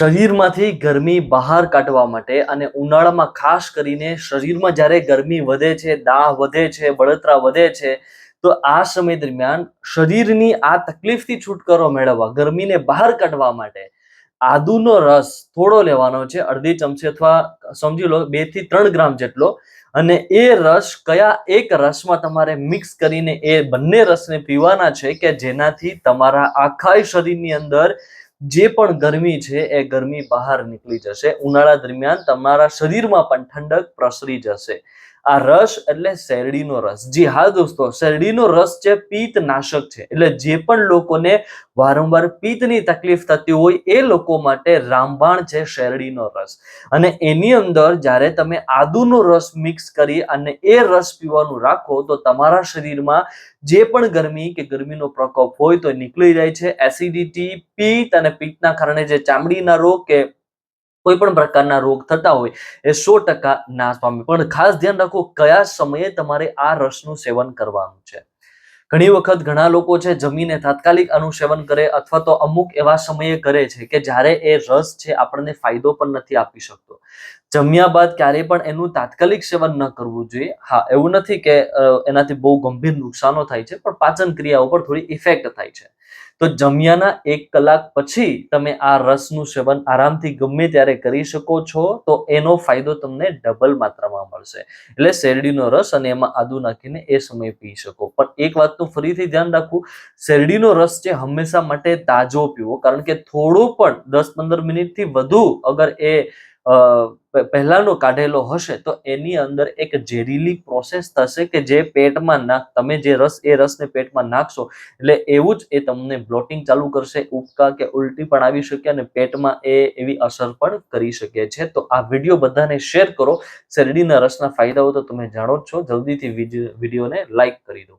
શરીરમાંથી ગરમી બહાર કાઢવા માટે અને ઉનાળામાં ખાસ કરીને શરીરમાં જ્યારે ગરમી વધે છે, દાહ વધે છે, બળતરા વધે છે, તો આ સમય દરમિયાન શરીરની આ તકલીફથી છુટકારો મેળવવા, ગરમીને બહાર કાઢવા માટે આદુનો રસ થોડો લેવાનો છે, અડધી ચમચી અથવા સમજી લો બેથી ત્રણ ગ્રામ જેટલો, અને એ રસ કયા એક રસમાં તમારે મિક્સ કરીને એ બંને રસને પીવાના છે કે જેનાથી તમારા આખા શરીરની અંદર જે પણ ગરમી છે, એ ગરમી બહાર નીકળી જશે. ઉનાળા દરમિયાન તમારા શરીરમાં પણ ઠંડક પ્રસરી જશે. આ રસ એટલે શેરડીનો રસ. જી હા દોસ્તો, શેરડીનો રસ છે પિત્ત નાશક છે. એટલે જે પણ લોકોને વારંવાર પિત્તની તકલીફ થતી હોય એ લોકો માટે રામબાણ છે શેરડીનો રસ. અને એની અંદર જ્યારે તમે આદુનો રસ મિક્સ કરી અને એ રસ પીવાનું રાખો, તો તમારા શરીરમાં જે પણ ગરમી કે ગરમીનો પ્રકોપ હોય તો નીકળી જાય છે. એસિડિટી, પિત્ત અને પિત્તના કારણે જે ચામડીના રોગ કે કોઈ પણ પ્રકારના રોગ થતા હોય એ સો ટકા નાશ પામે. પણ ખાસ ધ્યાન રાખો કયા સમયે તમારે આ રસનું સેવન કરવાનું છે? ઘણી વખત ઘણા લોકો છે જમીને તાત્કાલિક આનું સેવન કરે અથવા તો અમુક એવા સમયે કરે છે કે જ્યારે એ રસ છે આપણને ફાયદો પણ નથી આપી શકતો. જમ્યા બાદ ક્યારેય પણ એનું તાત્કાલિક સેવન ન કરવું જોઈએ. હા, એવું નથી કે એનાથી બહુ ગંભીર નુકસાનો થાય છે, પણ પાચન ક્રિયા ઉપર થોડી ઇફેક્ટ થાય છે. તો જમ્યાના એક કલાક પછી તમે આ રસનું સેવન આરામથી ગમે ત્યારે કરી શકો છો, તો એનો ફાયદો તમને ડબલ માત્રામાં મળશે. એટલે શેરડીનો રસ અને એમાં આદુ નાખીને એ સમયે પી શકો. પણ એક વાતનું ફરીથી ધ્યાન રાખવું, શેરડીનો રસ છે હંમેશા માટે તાજો પીવો, કારણ કે થોડો પણ દસ પંદર મિનિટથી વધુ અગર એ પહેલાનો કાઢેલો હશે તો એની અંદર એક ઝેરીલી પ્રોસેસ થશે કે જે પેટમાં નાખ, તમે જે રસ, એ રસને પેટમાં નાખશો, એટલે એવું જ એ તમને બ્લોટિંગ ચાલુ કરશે, ઉબકા કે ઉલટી પણ આવી શકે અને પેટમાં એ એવી અસર પણ કરી શકે છે. તો આ વીડિયો બધાને શેર કરો. શેરડીના રસના ફાયદાઓ તો તમે જાણો જ છો. જલ્દીથી વિડીયોને લાઈક કરી દો.